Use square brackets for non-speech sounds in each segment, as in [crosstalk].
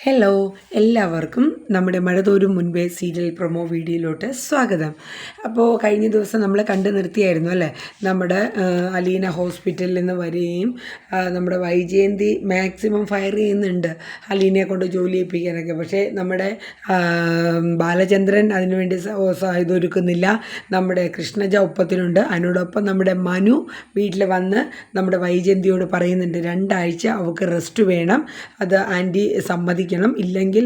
Hello എല്ലാവർക്കും നമ്മുടെ മഴതോരും മുൻപേ സീരിയൽ പ്രൊമോ വീഡിയോയിലോട്ട് സ്വാഗതം. അപ്പോൾ കഴിഞ്ഞ ദിവസം നമ്മൾ കണ്ടു നിർത്തിയായിരുന്നു അല്ലേ? നമ്മുടെ അലീന ഹോസ്പിറ്റലിൽ നിന്ന് വരികയും നമ്മുടെ വൈജയന്തി മാക്സിമം ഫയർ ചെയ്യുന്നുണ്ട് അലീനയെ കൊണ്ട് ജോലി ചെയ്യിപ്പിക്കാനൊക്കെ പക്ഷേ നമ്മുടെ ബാലചന്ദ്രൻ അതിനുവേണ്ടി ഇതൊരുക്കുന്നില്ല നമ്മുടെ കൃഷ്ണജ ഒപ്പത്തിനുണ്ട് അതിനോടൊപ്പം നമ്മുടെ മനു വീട്ടിൽ വന്ന് നമ്മുടെ വൈജയന്തിയോട് പറയുന്നുണ്ട് രണ്ടാഴ്ച അവൾക്ക് റെസ്റ്റ് വേണം. അത് ആന്റി സമ്മതിക്കണം ഇല്ലെങ്കിൽ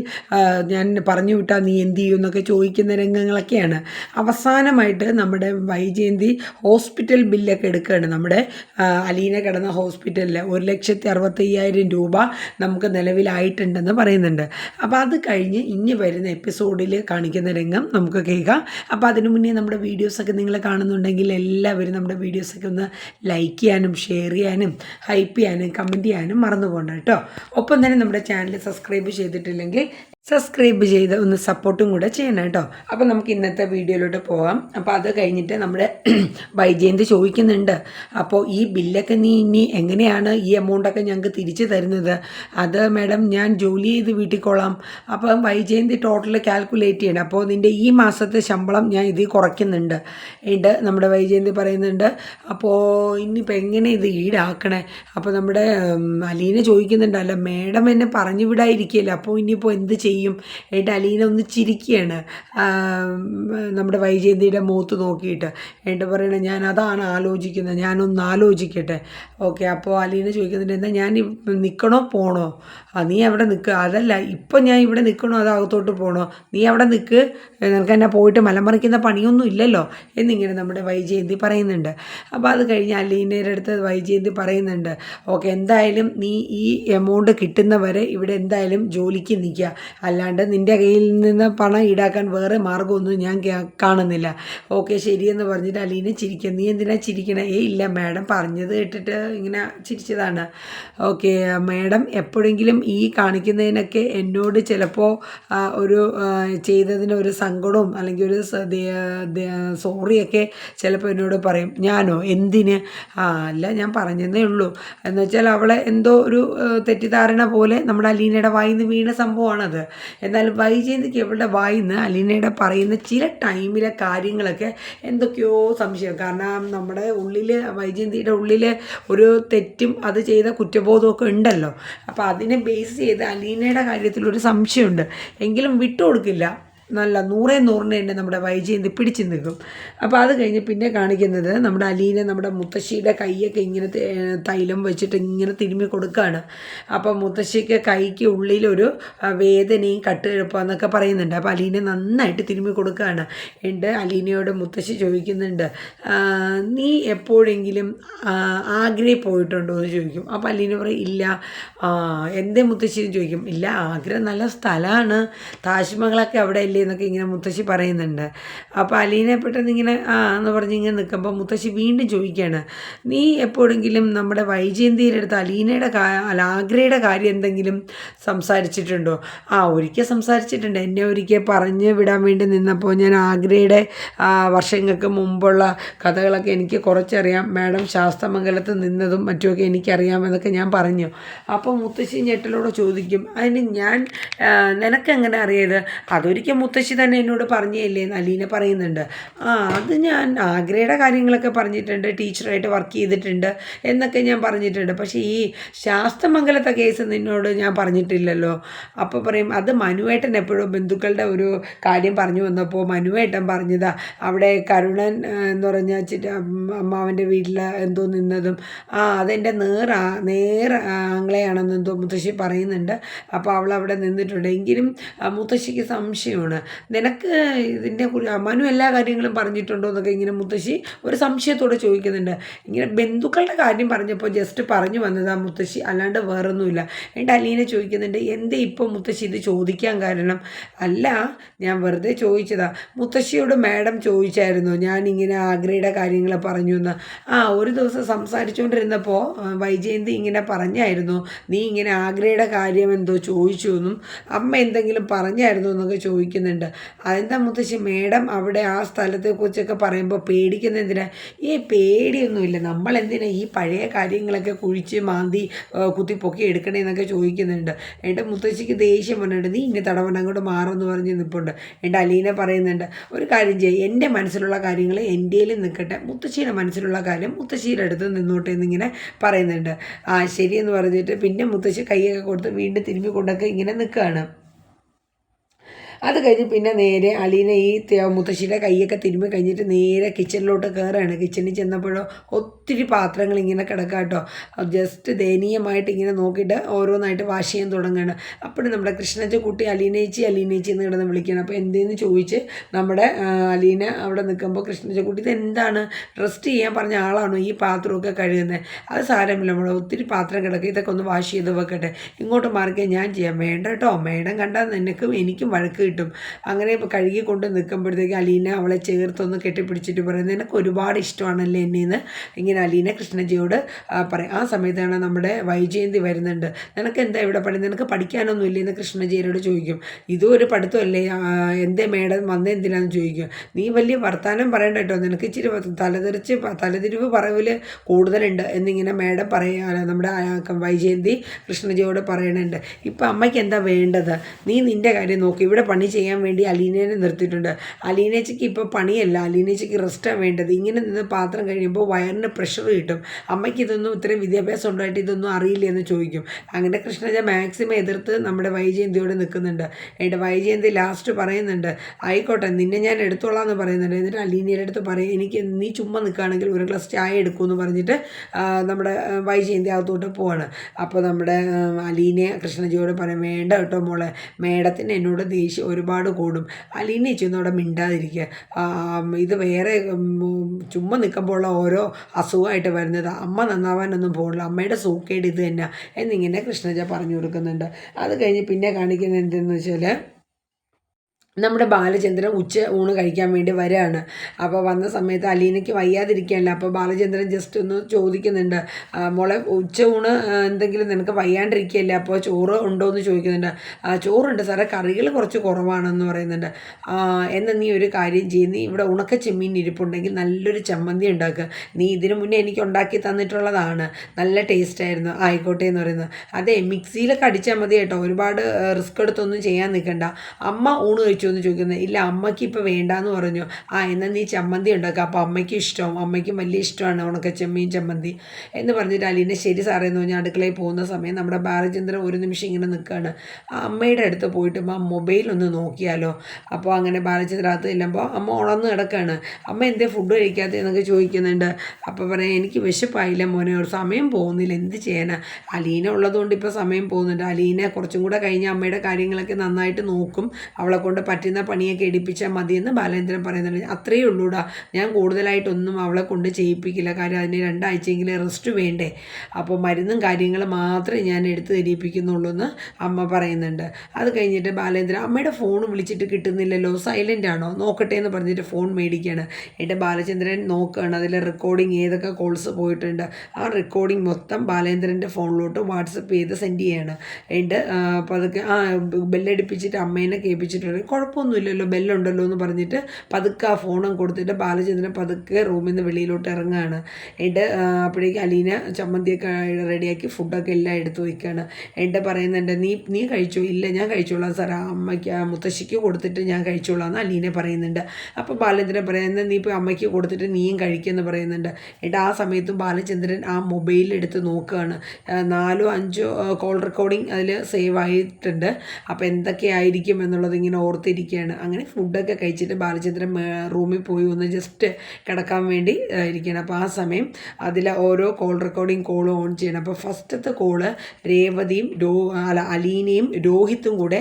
ഞാൻ പറഞ്ഞു വിട്ടാൽ നീ എന്ത് ചെയ്യും എന്നൊക്കെ ചോദിക്കുന്ന രംഗങ്ങളൊക്കെയാണ്. അവസാനമായിട്ട് നമ്മുടെ വൈജയന്തി ഹോസ്പിറ്റൽ ബില്ലൊക്കെ എടുക്കുകയാണ്. നമ്മുടെ അലീന കിടന്ന ഹോസ്പിറ്റലിൽ ഒരു ലക്ഷത്തി അറുപത്തയ്യായിരം രൂപ നമുക്ക് നിലവിലായിട്ടുണ്ടെന്ന് പറയുന്നുണ്ട്. അപ്പോൾ അത് കഴിഞ്ഞ് ഇനി വരുന്ന എപ്പിസോഡിൽ കാണിക്കുന്ന രംഗം നമുക്ക് കേൾക്കാം. അപ്പോൾ അതിനു മുന്നേ നമ്മുടെ വീഡിയോസൊക്കെ നിങ്ങൾ കാണുന്നുണ്ടെങ്കിൽ എല്ലാവരും നമ്മുടെ വീഡിയോസൊക്കെ ഒന്ന് ലൈക്ക് ചെയ്യാനും ഷെയർ ചെയ്യാനും ഹൈപ്പ് ചെയ്യാനും കമന്റ് ചെയ്യാനും മറന്നു പോകണ്ട കേട്ടോ. ഒപ്പം തന്നെ നമ്മുടെ ചാനൽ സബ്സ്ക്രൈബ് ചെയ്തിട്ടില്ലെങ്കിൽ സബ്സ്ക്രൈബ് ചെയ്ത് ഒന്ന് സപ്പോർട്ടും കൂടെ ചെയ്യണം കേട്ടോ. അപ്പോൾ നമുക്ക് ഇന്നത്തെ വീഡിയോയിലോട്ട് പോകാം. അപ്പോൾ അത് കഴിഞ്ഞിട്ട് നമ്മുടെ [clears throat] ബൈജയന്ത് ചോദിക്കുന്നുണ്ട്. അപ്പോൾ ഈ ബില്ലൊക്കെ നീ ഇനി എങ്ങനെയാണ് ഈ എമൗണ്ടൊക്കെ ഞങ്ങൾക്ക് തിരിച്ചു തരുന്നത്? അത് മാഡം ഞാൻ ജോലി ചെയ്ത് വീട്ടിൽ കൊള്ളാം. അപ്പം വൈജയന്തി ടോട്ടൽ കാൽക്കുലേറ്റ് ചെയ്യണം. അപ്പോൾ നിന്റെ ഈ മാസത്തെ ശമ്പളം ഞാൻ ഇതിൽ കുറയ്ക്കുന്നുണ്ട്. ഉണ്ട് നമ്മുടെ വൈജയന്തി പറയുന്നുണ്ട് അപ്പോൾ ഇനിയിപ്പോൾ എങ്ങനെ ഇത് ഈടാക്കണേ? അപ്പോൾ നമ്മുടെ അലീന ചോദിക്കുന്നുണ്ട് അല്ല മാഡം എന്നെ പറഞ്ഞു വിടായിരിക്കില്ല അപ്പോൾ ഇനിയിപ്പോൾ എന്ത് ചെയ്യും? എന്നിട്ട് അലീന ഒന്ന് ചിരിക്കുകയാണ് നമ്മുടെ വൈജയന്തിയുടെ മൂത്ത് നോക്കിയിട്ട്. എന്നിട്ട് പറയണേ ഞാൻ അതാണ് ആലോചിക്കുന്നത്. ഞാനൊന്ന് ആലോചിക്കട്ടെ. ഓക്കെ അപ്പോൾ അലീന ചോദിക്കുന്നുണ്ട് എന്താ ഞാൻ നിൽക്കണോ പോണോ? നീ അവിടെ നിൽക്കുക അതല്ല ഇപ്പം ഞാൻ ഇവിടെ നിൽക്കണോ അത് അകത്തോട്ട് പോകണോ നീ അവിടെ നിൽക്ക് നിനക്ക് എന്നെ പോയിട്ട് മലമറിക്കുന്ന പണിയൊന്നും ഇല്ലല്ലോ? എന്നിങ്ങനെ നമ്മുടെ വൈജയന്തി പറയുന്നുണ്ട്. അപ്പോൾ അത് കഴിഞ്ഞ് അലീനയുടെ അടുത്ത് വൈജയന്തി പറയുന്നുണ്ട് ഓക്കെ എന്തായാലും നീ ഈ എമൗണ്ട് കിട്ടുന്നവരെ ഇവിടെ എന്തായാലും ജോലിക്ക് നിൽക്കുക അല്ലാണ്ട് നിന്റെ കയ്യിൽ നിന്ന് പണം ഈടാക്കാൻ വേറെ മാർഗമൊന്നും ഞാൻ കാണുന്നില്ല. ഓക്കെ ശരിയെന്ന് പറഞ്ഞിട്ട് അലീന ചിരിക്കുക നീ എന്തിനാ ചിരിക്കണേ? ഏ ഇല്ല മാഡം പറഞ്ഞത് കേട്ടിട്ട് ഇങ്ങനെ ചിരിച്ചതാണ്. ഓക്കെ മാഡം എപ്പോഴെങ്കിലും ഈ കാണിക്കുന്നതിനൊക്കെ എന്നോട് ചിലപ്പോൾ ഒരു ചെയ്തതിന് ഒരു സങ്കടവും അല്ലെങ്കിൽ ഒരു സോറിയൊക്കെ ചിലപ്പോൾ എന്നോട് പറയും. ഞാനോ? എന്തിന്? ആ അല്ല ഞാൻ പറഞ്ഞതേ ഉള്ളൂ. എന്ന് വെച്ചാൽ അവളെ എന്തോ ഒരു തെറ്റിദ്ധാരണ പോലെ നമ്മുടെ അലീനയുടെ വായിന്ന് വീണ സംഭവമാണത്. എന്നാൽ വൈജയന്തിക്ക് ഇവളുടെ വായിൽ നിന്ന് അലീനയുടെ പറയുന്ന ചില ടൈമിലെ കാര്യങ്ങളൊക്കെ എന്തൊക്കെയോ സംശയം. കാരണം നമ്മുടെ ഉള്ളിൽ വൈജയന്തിയുടെ ഉള്ളിൽ ഒരു തെറ്റും അത് ചെയ്ത കുറ്റബോധമൊക്കെ ഉണ്ടല്ലോ. അപ്പോൾ അതിനെ ബേസ് ചെയ്ത് അലീനയുടെ കാര്യത്തിൽ ഒരു സംശയമുണ്ട്. എങ്കിലും വിട്ടുകൊടുക്കില്ല. നല്ല നൂറേ നൂറിന് തന്നെ നമ്മുടെ വൈജയന്തി പിടിച്ച് നിൽക്കും. അപ്പോൾ അത് കഴിഞ്ഞ് പിന്നെ കാണിക്കുന്നത് നമ്മുടെ അലീനെ നമ്മുടെ മുത്തശ്ശിയുടെ കൈയൊക്കെ ഇങ്ങനെ തൈലം വെച്ചിട്ട് ഇങ്ങനെ തിരുമ്മി കൊടുക്കുകയാണ് അപ്പോൾ മുത്തശ്ശിക്ക് കൈക്ക് ഉള്ളിലൊരു വേദനയും വേദനയും കട്ടുകിഴപ്പാന്നൊക്കെ പറയുന്നുണ്ട്. അപ്പോൾ അലീനെ നന്നായിട്ട് തിരുമ്മി കൊടുക്കുകയാണ് ഉണ്ട് അലീനയോട് മുത്തശ്ശി ചോദിക്കുന്നുണ്ട് നീ എപ്പോഴെങ്കിലും ആഗ്രഹം പോയിട്ടുണ്ടോ? എന്ന് ചോദിക്കും. അപ്പോൾ അലീന പറയും ഇല്ല. "ആ, എന്തേ മുത്തശ്ശി? ചോദിക്കും. ഇല്ല ആഗ്ര നല്ല സ്ഥലമാണ് താജ്മഹലൊക്കെ അവിടെ അല്ലേ എന്നൊക്കെ ഇങ്ങനെ മുത്തശ്ശി പറയുന്നുണ്ട്. അപ്പോൾ അലീനെ പെട്ടെന്ന് ഇങ്ങനെ ആ എന്ന് പറഞ്ഞ് ഇങ്ങനെ നിൽക്കുമ്പോൾ മുത്തശ്ശി വീണ്ടും ചോദിക്കുകയാണ് നീ എപ്പോഴെങ്കിലും നമ്മുടെ വൈജയന്തിയുടെ അടുത്ത് അലീനയുടെ ആഗ്രയുടെ കാര്യം എന്തെങ്കിലും സംസാരിച്ചിട്ടുണ്ടോ? ആ ഒരിക്കൽ സംസാരിച്ചിട്ടുണ്ട്. എന്നെ ഒരിക്കൽ പറഞ്ഞ് വിടാൻ വേണ്ടി നിന്നപ്പോൾ ഞാൻ ആഗ്രയുടെ വർഷങ്ങൾക്ക് മുമ്പുള്ള കഥകളൊക്കെ എനിക്ക് കുറച്ചറിയാം. മാഡം ശാസ്തമംഗലത്ത് നിന്നതും മറ്റുമൊക്കെ എനിക്കറിയാമെന്നൊക്കെ ഞാൻ പറഞ്ഞു. അപ്പോൾ മുത്തശ്ശി ഞെട്ടലോടെ ചോദിക്കും അതിന് ഞാൻ നിനക്കെങ്ങനെ അറിയത് അതൊരിക്കൽ മുത്തശ്ശി തന്നെ എന്നോട് പറഞ്ഞല്ലേ നലീന പറയുന്നുണ്ട്. ആ അത് ഞാൻ ആഗ്രയുടെ കാര്യങ്ങളൊക്കെ പറഞ്ഞിട്ടുണ്ട് ടീച്ചറായിട്ട് വർക്ക് ചെയ്തിട്ടുണ്ട് എന്നൊക്കെ ഞാൻ പറഞ്ഞിട്ടുണ്ട്. പക്ഷേ ഈ ശാസ്തമംഗലത്തെ കേസ് നിന്നോട് ഞാൻ പറഞ്ഞിട്ടില്ലല്ലോ. അപ്പോൾ പറയും അത് മനുവേട്ടൻ എപ്പോഴും ബന്ധുക്കളുടെ ഒരു കാര്യം പറഞ്ഞു വന്നപ്പോൾ മനുവേട്ടൻ പറഞ്ഞതാ അവിടെ കരുണൻ എന്ന് പറഞ്ഞ അമ്മാവന്റെ വീട്ടിൽ എന്തോ നിന്നതും ആ അതെന്റെ നേറാ നേർ ആംഗ്ലയാണെന്ന് എന്തോ മുത്തശ്ശി പറയുന്നുണ്ട്. അപ്പോൾ അവൾ അവിടെ നിന്നിട്ടുണ്ട്. എങ്കിലും മുത്തശ്ശിക്ക് സംശയമാണ്. നിനക്ക് ഇതിന്റെ അമ്മനും എല്ലാ കാര്യങ്ങളും പറഞ്ഞിട്ടുണ്ടോ എന്നൊക്കെ ഇങ്ങനെ മുത്തശ്ശി ഒരു സംശയത്തോടെ ചോദിക്കുന്നുണ്ട്. ഇങ്ങനെ ബന്ധുക്കളുടെ കാര്യം പറഞ്ഞപ്പോൾ ജസ്റ്റ് പറഞ്ഞു വന്നതാ മുത്തശ്ശി അല്ലാണ്ട് വേറൊന്നുമില്ല. എന്നിട്ട് അലീനെ ചോദിക്കുന്നുണ്ട് എന്തേ ഇപ്പോൾ മുത്തശ്ശി ഇത് ചോദിക്കാൻ കാരണം? അല്ല ഞാൻ വെറുതെ ചോദിച്ചതാ. മുത്തശ്ശിയോട് മാഡം ചോദിച്ചായിരുന്നു ഞാൻ ഇങ്ങനെ ആഗ്രയുടെ കാര്യങ്ങൾ പറഞ്ഞു എന്ന്. ആ ഒരു ദിവസം സംസാരിച്ചുകൊണ്ടിരുന്നപ്പോൾ വൈജയന്തി ഇങ്ങനെ പറഞ്ഞായിരുന്നു നീ ഇങ്ങനെ ആഗ്രയുടെ കാര്യം എന്തോ ചോദിച്ചു എന്നും അമ്മ എന്തെങ്കിലും പറഞ്ഞായിരുന്നു എന്നൊക്കെ ചോദിക്കുന്നു. ചോദിക്കുന്നുണ്ട് അതെന്താ മുത്തശ്ശി? മേഡം അവിടെ ആ സ്ഥലത്തെക്കുറിച്ചൊക്കെ പറയുമ്പോൾ പേടിക്കുന്ന എന്തിനാ? ഈ പേടിയൊന്നുമില്ല. നമ്മൾ എന്തിനാ ഈ പഴയ കാര്യങ്ങളൊക്കെ കുഴിച്ച് മാന്തി കുത്തി പൊക്കി എടുക്കണേന്നൊക്കെ ചോദിക്കുന്നുണ്ട്. എന്റെ മുത്തശ്ശിക്ക് ദേഷ്യം പറഞ്ഞിട്ട് നീ ഇങ്ങനെ തടവൻ അങ്ങോട്ട് മാറുമെന്ന് പറഞ്ഞ് നിൽപ്പുണ്ട് എന്റെ അലീന പറയുന്നുണ്ട്. ഒരു കാര്യം ചെയ്യുക എന്റെ മനസ്സിലുള്ള കാര്യങ്ങൾ എന്റെയിലും നിൽക്കട്ടെ മുത്തശ്ശിയുടെ മനസ്സിലുള്ള കാര്യം മുത്തശ്ശിയുടെ അടുത്ത് നിന്നോട്ടെ എന്നിങ്ങനെ പറയുന്നുണ്ട്. ആ ശരിയെന്ന് പറഞ്ഞിട്ട് പിന്നെ മുത്തശ്ശി കൈയൊക്കെ കൊടുത്ത് വീണ്ടും തിരുമ്പി കൊണ്ടൊക്കെ ഇങ്ങനെ നിൽക്കുകയാണ് അത് കഴിഞ്ഞ് പിന്നെ നേരെ അലീന ഈ മുത്തശ്ശിയുടെ കൈയൊക്കെ തിരുമ്മി കഴിഞ്ഞിട്ട് നേരെ കിച്ചണിലോട്ട് കയറുകയാണ് കിച്ചണിൽ ചെന്നപ്പോഴോ ഒത്തിരി പാത്രങ്ങൾ ഇങ്ങനെ കിടക്കുക കേട്ടോ ജസ്റ്റ് ദയനീയമായിട്ട് ഇങ്ങനെ നോക്കിയിട്ട് ഓരോന്നായിട്ട് വാഷ് ചെയ്യാൻ തുടങ്ങുകയാണ് അപ്പോഴും നമ്മുടെ കൃഷ്ണച്ച കുട്ടി അലീനേച്ചി അലീനേച്ചി എന്ന് കിടന്ന് വിളിക്കുകയാണ് അപ്പോൾ എന്തേന്ന് ചോദിച്ച് നമ്മുടെ അലീന അവിടെ നിൽക്കുമ്പോൾ കൃഷ്ണച്ച കുട്ടി ഇത് എന്താണ് റെസ്റ്റ് ചെയ്യാൻ പറഞ്ഞ ആളാണോ ഈ പാത്രമൊക്കെ കഴുകുന്നത് അത് സാരമില്ല. നമ്മൾ ഒത്തിരി പാത്രം കിടക്കുക ഇതൊക്കെ ഒന്ന് വാഷ് ചെയ്ത് വെക്കട്ടെ. ഇങ്ങോട്ട് മാറിക്കാൻ ഞാൻ ചെയ്യാം. വേണ്ട കേട്ടോ മേഡം കണ്ടാൽ നിനക്കും എനിക്കും വഴക്ക് കിട്ടും. അങ്ങനെ കഴുകി കൊണ്ട് നിൽക്കുമ്പോഴത്തേക്ക് അലീന അവളെ ചേർത്തൊന്ന് കെട്ടിപ്പിടിച്ചിട്ട് പറയുന്നത് നിനക്ക് ഒരുപാട് ഇഷ്ടമാണല്ലേ എന്നെന്ന് ഇങ്ങനെ അലീന കൃഷ്ണജിയോട് പറയും ആ സമയത്താണ് നമ്മുടെ വൈജയന്തി വരുന്നുണ്ട്. നിനക്ക് എന്താ ഇവിടെ പണി നിനക്ക് പഠിക്കാനൊന്നും ഇല്ലെന്ന് കൃഷ്ണജിയോട് ചോദിക്കും. ഇതും ഒരു പഠിത്തമല്ലേ? എന്തേ മേഡം വന്നെന്തിനാന്ന് ചോദിക്കും. നീ വലിയ വർത്തമാനം പറയണ്ട കേട്ടോ. നിനക്ക് ഇച്ചിരി തലതിരിച്ച് തലതിരിവ് പറവിൽ കൂടുതലുണ്ട് എന്നിങ്ങനെ മേഡം പറയാ. നമ്മുടെ വൈജയന്തി കൃഷ്ണജിയോട് പറയണുണ്ട്. ഇപ്പം അമ്മയ്ക്ക് എന്താ വേണ്ടത്? നീ നിന്റെ കാര്യം നോക്കി. ഇവിടെ പണി ചെയ്യാൻ വേണ്ടി അലീനേനെ നിർത്തിയിട്ടുണ്ട്. അലീനേച്ചയ്ക്ക് ഇപ്പോൾ പണിയല്ല. അലീനേച്ചയ്ക്ക് റെസ്റ്റാണ് വേണ്ടത്. ഇങ്ങനെ നിന്ന് പാത്രം കഴിയുമ്പോൾ വയറിന് പ്രഷർ കിട്ടും. അമ്മയ്ക്ക് ഇതൊന്നും ഇത്രയും വിദ്യാഭ്യാസം ഉണ്ടായിട്ട് ഇതൊന്നും അറിയില്ല എന്ന് ചോദിക്കും. അങ്ങനെ കൃഷ്ണജ മാക്സിമം എതിർത്ത് നമ്മുടെ വൈജയന്തിയോട് നിൽക്കുന്നുണ്ട്. എന്റെ വൈജയന്തി ലാസ്റ്റ് പറയുന്നുണ്ട് ആയിക്കോട്ടെ നിന്നെ ഞാൻ എടുത്തോളാം എന്ന് പറയുന്നുണ്ട്. എന്നിട്ട് അലീനയുടെ അടുത്ത് പറയും എനിക്ക് നീ ചുമ്മാ നിൽക്കുകയാണെങ്കിൽ ഒരു ഗ്ലാസ് ചായ എടുക്കുമെന്ന് പറഞ്ഞിട്ട് നമ്മുടെ വൈജയന്തി അകത്തോട്ട് പോവാണ്. അപ്പോൾ നമ്മുടെ അലീനെ കൃഷ്ണജിയോട് പറയും വേണ്ട കേട്ടോ മോളെ. മേഡത്തിന് എന്നോട് ദേഷ്യം ഒരുപാട് കൂടും. അലീനെ ചെന്ന് അവിടെ മിണ്ടാതിരിക്കുക. ഇത് വേറെ ചുമ്മാ നിൽക്കുമ്പോഴുള്ള ഓരോ അസുഖമായിട്ട് വരുന്നത് അമ്മ നന്നാവാനൊന്നും പോകില്ല അമ്മയുടെ സൂക്കേട് ഇത് തന്നെ എന്നിങ്ങനെ കൃഷ്ണജ പറഞ്ഞു കൊടുക്കുന്നുണ്ട്. അത് കഴിഞ്ഞ് പിന്നെ കാണിക്കുന്നത് എന്തെന്ന് വെച്ചാൽ നമ്മുടെ ബാലചന്ദ്രൻ ഉച്ച ഊണ് കഴിക്കാൻ വേണ്ടി വരികയാണ് അപ്പോൾ വന്ന സമയത്ത് അലീനയ്ക്ക് വയ്യാതിരിക്കുകയല്ല? അപ്പോൾ ബാലചന്ദ്രൻ ജസ്റ്റ് ഒന്ന് ചോദിക്കുന്നുണ്ട് മോളെ ഉച്ച ഊണ് എന്തെങ്കിലും നിനക്ക് വയ്യാണ്ടിരിക്കുകയല്ലേ? അപ്പോൾ ചോറ് ഉണ്ടോ എന്ന് ചോദിക്കുന്നുണ്ട് "ആ, ചോറുണ്ട് സാറേ കറികൾ കുറച്ച് കുറവാണെന്ന് പറയുന്നുണ്ട്. എന്ന നീ ഒരു കാര്യം ചെയ്യും നീ ഇവിടെ ഉണക്ക ചെമ്മീൻ ഇരിപ്പുണ്ടെങ്കിൽ നല്ലൊരു ചമ്മന്തി ഉണ്ടാക്കുക നീ ഇതിനു മുന്നേ എനിക്ക് ഉണ്ടാക്കി തന്നിട്ടുള്ളതാണ്. നല്ല ടേസ്റ്റായിരുന്നു ആയിക്കോട്ടെ എന്ന് പറയുന്നത്. അതെ മിക്സിയിലൊക്കെ അടിച്ചാൽ മതി കേട്ടോ ഒരുപാട് റിസ്ക് എടുത്തൊന്നും ചെയ്യാൻ നിൽക്കണ്ട. അമ്മ ഊണ് കഴിച്ചു. എന്ന് ചോദിക്കുന്നത് ഇല്ല അമ്മയ്ക്ക് ഇപ്പോൾ വേണ്ടാന്ന് പറഞ്ഞു. ആ എന്നാൽ നീ ചമ്മന്തി ഉണ്ടാക്കുക അപ്പോൾ അമ്മയ്ക്ക് ഇഷ്ടവും അമ്മയ്ക്കും വലിയ ഇഷ്ടമാണ് ഉണക്ക ചെമ്മീൻ ചമ്മന്തി. എന്ന് പറഞ്ഞിട്ട് അലീനെ ശരി സാറേ എന്ന് പറഞ്ഞാൽ അടുക്കളയിൽ പോകുന്ന സമയം നമ്മുടെ ബാലചന്ദ്രൻ ഒരു നിമിഷം ഇങ്ങനെ നിൽക്കുകയാണ് ആ അമ്മയുടെ അടുത്ത് പോയിട്ട് ആ മൊബൈൽ ഒന്ന് നോക്കിയാലോ? അപ്പോൾ അങ്ങനെ ബാലചന്ദ്രൻ അകത്ത് ചെല്ലുമ്പോൾ അമ്മ ഉണർന്ന് കിടക്കുകയാണ് അമ്മ എന്തേ ഫുഡ് കഴിക്കാത്ത? എന്നൊക്കെ ചോദിക്കുന്നുണ്ട്. അപ്പോൾ പറയാം എനിക്ക് വിശപ്പായില്ല മോനെ ഒരു സമയം പോകുന്നില്ല. എന്ത് ചെയ്യാനാ? അലീന ഉള്ളതുകൊണ്ട് ഇപ്പോൾ സമയം പോകുന്നുണ്ട്. അലീന കുറച്ചും കൂടെ കഴിഞ്ഞ് അമ്മയുടെ കാര്യങ്ങളൊക്കെ നന്നായിട്ട് നോക്കും. അവളെ കൊണ്ട് പറ്റുന്ന പണിയൊക്കെ എടുപ്പിച്ചാൽ മതിയെന്ന് ബാലേന്ദ്രൻ പറയുന്നുണ്ട്. അത്രയേ ഉള്ളൂടാ. ഞാൻ കൂടുതലായിട്ടൊന്നും അവളെ കൊണ്ട് ചെയ്യിപ്പിക്കില്ല. കാര്യം അതിന് രണ്ടാഴ്ചയെങ്കിലും റെസ്റ്റ് വേണ്ടേ. അപ്പോൾ മരുന്നും കാര്യങ്ങളും മാത്രമേ ഞാൻ എടുത്ത് തരിപ്പിക്കുന്നുള്ളൂ എന്ന് അമ്മ പറയുന്നുണ്ട്. അത് കഴിഞ്ഞിട്ട് ബാലേന്ദ്രൻ അമ്മയുടെ ഫോൺ വിളിച്ചിട്ട് കിട്ടുന്നില്ലല്ലോ. സൈലന്റ് ആണോ? നോക്കട്ടെ എന്ന് പറഞ്ഞിട്ട് ഫോൺ മേടിക്കുകയാണ്. എന്റെ ബാലചന്ദ്രൻ നോക്കുകയാണ്. അതിലെ റെക്കോർഡിങ് ഏതൊക്കെ കോൾസ് പോയിട്ടുണ്ട്. ആ റെക്കോർഡിങ് മൊത്തം ബാലേന്ദ്രന്റെ ഫോണിലോട്ട് വാട്സപ്പ് ചെയ്ത് സെൻഡ് ചെയ്യാണ്. അപ്പോൾ അതൊക്കെ ആ ബെല്ലടിപ്പിച്ചിട്ട് അമ്മേനെ കേൾപ്പിച്ചിട്ടുണ്ട്. കുഴപ്പമൊന്നുമില്ലല്ലോ ബെല്ലുണ്ടല്ലോ എന്ന് പറഞ്ഞിട്ട് പതുക്കെ ആ ഫോണും കൊടുത്തിട്ട് ബാലചന്ദ്രൻ പതുക്കെ റൂമിൽ നിന്ന് വെളിയിലോട്ട് ഇറങ്ങുകയാണ്. എന്റെ അപ്പോഴേക്ക് അലീന ചമ്മന്തിയൊക്കെ റെഡിയാക്കി ഫുഡൊക്കെ എല്ലാം എടുത്തു വയ്ക്കുകയാണ് എന്റെ പറയുന്നുണ്ട് നീ നീ കഴിച്ചോ? ഇല്ല ഞാൻ കഴിച്ചോളാം ആ അമ്മയ്ക്ക് മുത്തശ്ശിക്ക് കൊടുത്തിട്ട് ഞാൻ കഴിച്ചോളാം എന്ന് അലീനെ പറയുന്നുണ്ട്. അപ്പോൾ ബാലചന്ദ്രൻ പറയുന്നത് നീ ഇപ്പോൾ അമ്മയ്ക്ക് കൊടുത്തിട്ട് നീയും കഴിക്കുമെന്ന് പറയുന്നുണ്ട്. എന്നിട്ട് ആ സമയത്തും ബാലചന്ദ്രൻ ആ മൊബൈൽ എടുത്ത് നോക്കുകയാണ്. നാലോ അഞ്ചോ കോൾ റെക്കോർഡിങ് അതിൽ സേവ് ആയിട്ടുണ്ട്. അപ്പോൾ എന്തൊക്കെയായിരിക്കും എന്നുള്ളത് ഇങ്ങനെ ഓർത്തിരിക്കുകയാണ് അങ്ങനെ ഫുഡൊക്കെ കഴിച്ചിട്ട് ബാലചന്ദ്രൻ റൂമിൽ പോയി ഒന്ന് ജസ്റ്റ് കിടക്കാൻ വേണ്ടി ഇരിക്കുകയാണ് അപ്പോൾ ആ സമയം അതിൽ ഓരോ കോൾ റെക്കോർഡിങ് കോളും ഓൺ ചെയ്യണം. അപ്പോൾ ഫസ്റ്റത്തെ കോൾ രേവതിയും രോ അല്ല അലീനയും രോഹിത്തും കൂടെ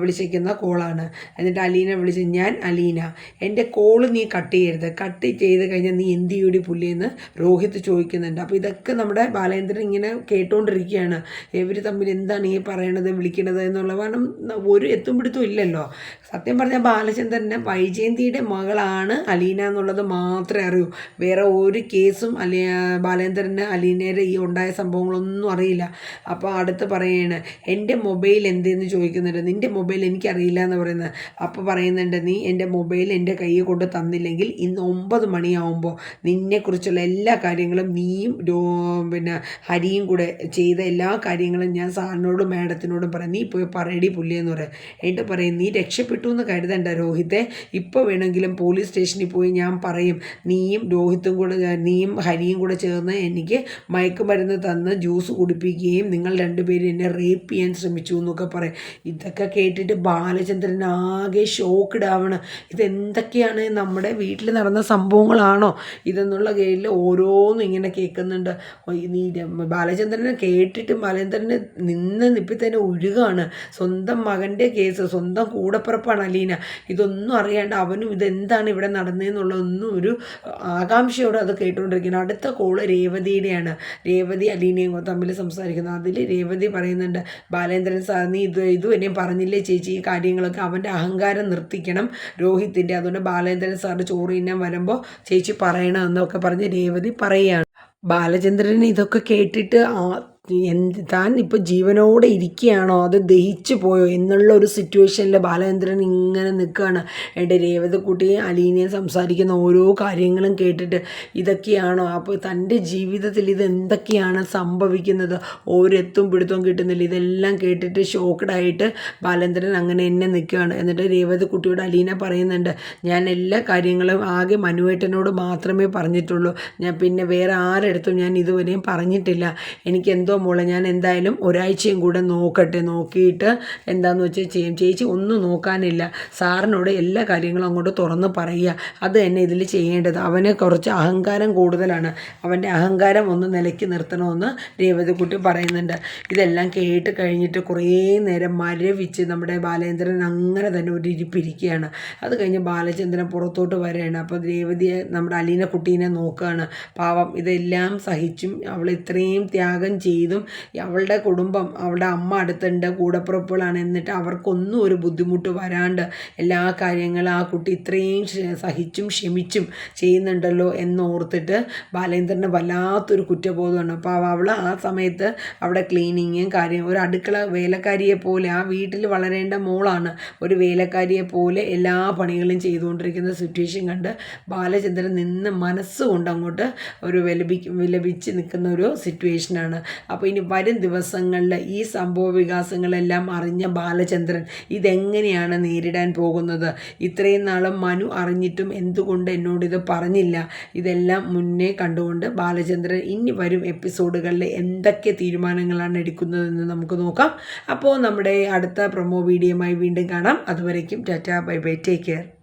വിളിച്ചിരിക്കുന്ന കോളാണ് എന്നിട്ട് അലീന വിളിച്ച് ഞാൻ അലീന എന്റെ കോൾ നീ കട്ട് ചെയ്യരുത്. കട്ട് ചെയ്ത് കഴിഞ്ഞാൽ നീ എന്ത് ചെയ്യൂടി പുള്ളിയെന്ന് രോഹിത്ത് ചോദിക്കുന്നുണ്ട്. അപ്പോൾ ഇതൊക്കെ നമ്മുടെ ബാലേന്ദ്രൻ ഇങ്ങനെ കേട്ടുകൊണ്ടിരിക്കുകയാണ് ഇവർ തമ്മിൽ എന്താണ് ഈ പറയണത് വിളിക്കണത് എന്നുള്ള കാരണം ഒരു എത്തും പിടുത്തവും ഇല്ലല്ലോ. സത്യം പറഞ്ഞാൽ ബാലചന്ദ്രന്റെ വൈജയന്തിയുടെ മകളാണ് അലീന എന്നുള്ളത് മാത്രമേ അറിയൂ. വേറെ ഒരു കേസും അലി ബാലേന്ദ്രന് അലീനയുടെ ഈ ഉണ്ടായ സംഭവങ്ങളൊന്നും അറിയില്ല. അപ്പോൾ അടുത്ത് പറയുകയാണ് എന്റെ മൊബൈൽ എന്തെന്ന് ചോദിക്കുന്നുണ്ട്? നിന്റെ മൊബൈൽ എനിക്കറിയില്ല എന്ന് പറയുന്നത്. അപ്പോൾ പറയുന്നുണ്ട് നീ എന്റെ മൊബൈൽ എന്റെ കയ്യിൽ കൊണ്ട് തന്നില്ലെങ്കിൽ ഇന്ന് ഒമ്പത് മണിയാവുമ്പോൾ നിന്നെക്കുറിച്ചുള്ള എല്ലാ കാര്യങ്ങളും നീയും പിന്നെ ഹരിയും കൂടെ ചെയ്ത എല്ലാ കാര്യങ്ങളും ഞാൻ സാറിനോടും മാഡത്തിനോടും പറയാം. നീ പോയി പറയടി പുള്ളിയെന്ന് പറയാം. എന്നിട്ട് പറയും നീ രക്ഷപ്പെട്ടു എന്ന് കരുതണ്ട രോഹിത്തെ. ഇപ്പോൾ വേണമെങ്കിലും പോലീസ് സ്റ്റേഷനിൽ പോയി ഞാൻ പറയും നീയും രോഹിത്തും കൂടെ നീയും ഹരിയും കൂടെ ചേർന്ന് എനിക്ക് മയക്കുമരുന്ന് തന്ന് ജ്യൂസ് കുടിപ്പിക്കുകയും നിങ്ങൾ രണ്ടുപേരും എന്നെ റേപ്പ് ചെയ്യാൻ ശ്രമിച്ചു എന്നൊക്കെ പറയും. ഇതൊക്കെ കേട്ടിട്ട് ബാലചന്ദ്രൻ ആകെ ഷോക്ക്ഡ് ആവണം. ഇതെന്തൊക്കെയാണ് നമ്മുടെ വീട്ടിൽ നടന്ന സംഭവങ്ങളാണോ? ഇതെന്നുള്ള കീഴിൽ ഓരോന്നും ഇങ്ങനെ കേൾക്കുന്നുണ്ട്. നീ ബാലചന്ദ്രനെ കേട്ടിട്ട് ബാലചന്ദ്രന് നിന്ന് നിപ്പി തന്നെ ഒഴുകാണ് സ്വന്തം മകന്റെ കേസ് സ്വന്തം കൂടപ്പിറപ്പാണ് അലീന. ഇതൊന്നും അറിയാണ്ട് അവനും ഇതെന്താണ് ഇവിടെ നടന്നതെന്നുള്ളതൊന്നും ഒരു ആകാംക്ഷയോടെ അത് കേട്ടുകൊണ്ടിരിക്കുന്നത് അടുത്ത കോൾ രേവതിയുടെയാണ്. രേവതി അലീനയും തമ്മിൽ സംസാരിക്കുന്നത് അതിൽ രേവതി പറയുന്നുണ്ട് ബാലേന്ദ്രൻ സാർ നീ ഇത് ഇതും എന്നെ പറഞ്ഞില്ലേ ചേച്ചി ഈ കാര്യങ്ങളൊക്കെ? അവന്റെ അഹങ്കാരം നിർത്തിക്കണം രോഹിത്തിന്റെ അതുകൊണ്ട് ബാലേന്ദ്രൻ സാറിന്റെ ചോറ് തിന്നാൻ വരുമ്പോൾ ചേച്ചി പറയണമെന്നൊക്കെ പറഞ്ഞ് രേവതി പറയുകയാണ്. ബാലചന്ദ്രൻ ഇതൊക്കെ കേട്ടിട്ട് എന്ത് താൻ ഇപ്പോൾ ജീവനോടെ ഇരിക്കുകയാണോ? അത് ദഹിച്ചു പോയോ? എന്നുള്ള ഒരു സിറ്റുവേഷനിൽ ബാലചന്ദ്രൻ ഇങ്ങനെ നിൽക്കുകയാണ്. എന്റെ രേവതക്കുട്ടി അലീനയെ സംസാരിക്കുന്ന ഓരോ കാര്യങ്ങളും കേട്ടിട്ട് ഇതൊക്കെയാണോ? അപ്പോൾ തന്റെ ജീവിതത്തിൽ ഇത് എന്തൊക്കെയാണ് സംഭവിക്കുന്നത്? ഓരെത്തും പിടുത്തവും കിട്ടുന്നില്ല. ഇതെല്ലാം കേട്ടിട്ട് ഷോക്കഡായിട്ട് ബാലചന്ദ്രൻ അങ്ങനെ എന്നെ നിൽക്കുകയാണ്. എന്നിട്ട് രേവതക്കുട്ടിയോട് അലീന പറയുന്നുണ്ട് ഞാൻ എല്ലാ കാര്യങ്ങളും ആകെ മനുവേട്ടനോട് മാത്രമേ പറഞ്ഞിട്ടുള്ളൂ. ഞാൻ പിന്നെ വേറെ ആരെടുത്തും ഞാൻ ഇതുവരെയും പറഞ്ഞിട്ടില്ല. എനിക്ക് എന്തോ മോളെ ഞാൻ എന്തായാലും ഒരാഴ്ചയും കൂടെ നോക്കട്ടെ. നോക്കിയിട്ട് എന്താണെന്ന് വെച്ചാൽ ചെയ്യും ചേച്ചി ഒന്നും നോക്കാനില്ല. സാറിനോട് എല്ലാ കാര്യങ്ങളും അങ്ങോട്ട് തുറന്ന് പറയുക. അത് തന്നെ ഇതിൽ ചെയ്യേണ്ടത്. അവന് കുറച്ച് അഹങ്കാരം കൂടുതലാണ്. അവന്റെ അഹങ്കാരം ഒന്ന് നിലയ്ക്ക് നിർത്തണമെന്ന് രേവതിക്കുട്ടി പറയുന്നുണ്ട്. ഇതെല്ലാം കേട്ട് കഴിഞ്ഞിട്ട് കുറേ നേരം മരവിച്ച് നമ്മുടെ ബാലേന്ദ്രൻ അങ്ങനെ തന്നെ ഒരു ഇരിപ്പിരിക്കുകയാണ്. അത് കഴിഞ്ഞ് ബാലചന്ദ്രൻ പുറത്തോട്ട് വരികയാണ്. അപ്പോൾ രേവതിയെ നമ്മുടെ അലീന കുട്ടീനെ നോക്കുകയാണ്. പാവം ഇതെല്ലാം സഹിച്ചും അവൾ ഇത്രയും ത്യാഗം ചെയ്ത്. ചെയ്തും അവളുടെ കുടുംബം അവളുടെ അമ്മ അടുത്തുണ്ട് കൂടപ്പുറപ്പുകളാണ്. എന്നിട്ട് അവർക്കൊന്നും ഒരു ബുദ്ധിമുട്ട് വരാണ്ട് എല്ലാ കാര്യങ്ങളും ആ കുട്ടി ഇത്രയും സഹിച്ചും ക്ഷമിച്ചും ചെയ്യുന്നുണ്ടല്ലോ എന്നോർത്തിട്ട് ബാലേന്ദ്രന് വല്ലാത്തൊരു കുറ്റബോധമാണ്. അപ്പോൾ അവൾ ആ സമയത്ത് അവിടെ ക്ലീനിങ്ങും കാര്യം ഒരു അടുക്കള വേലക്കാരിയെ പോലെ ആ വീട്ടിൽ വളരേണ്ട മോളാണ് ഒരു വേലക്കാരിയെ പോലെ എല്ലാ പണികളും ചെയ്തുകൊണ്ടിരിക്കുന്ന സിറ്റുവേഷൻ കണ്ട് ബാലചന്ദ്രൻ നിന്ന് മനസ്സുകൊണ്ട് അങ്ങോട്ട് ഒരു വിലപിക്കും വിലപിച്ച് നിൽക്കുന്ന ഒരു സിറ്റുവേഷനാണ് അപ്പോൾ ഇനി വരും ദിവസങ്ങളിൽ ഈ സംഭവ വികാസങ്ങളെല്ലാം അറിഞ്ഞ ബാലചന്ദ്രൻ ഇതെങ്ങനെയാണ് നേരിടാൻ പോകുന്നത്? ഇത്രയും നാളും മനു അറിഞ്ഞിട്ടും എന്തുകൊണ്ട് എന്നോട് ഇത് പറഞ്ഞില്ല? ഇതെല്ലാം മുന്നേ കണ്ടുകൊണ്ട് ബാലചന്ദ്രൻ ഇനി വരും എപ്പിസോഡുകളിൽ എന്തൊക്കെ തീരുമാനങ്ങളാണ് എടുക്കുന്നതെന്ന് നമുക്ക് നോക്കാം. അപ്പോൾ നമ്മുടെ അടുത്ത പ്രൊമോ വീഡിയോയുമായി വീണ്ടും കാണാം. അതുവരേക്കും tata bye bye take care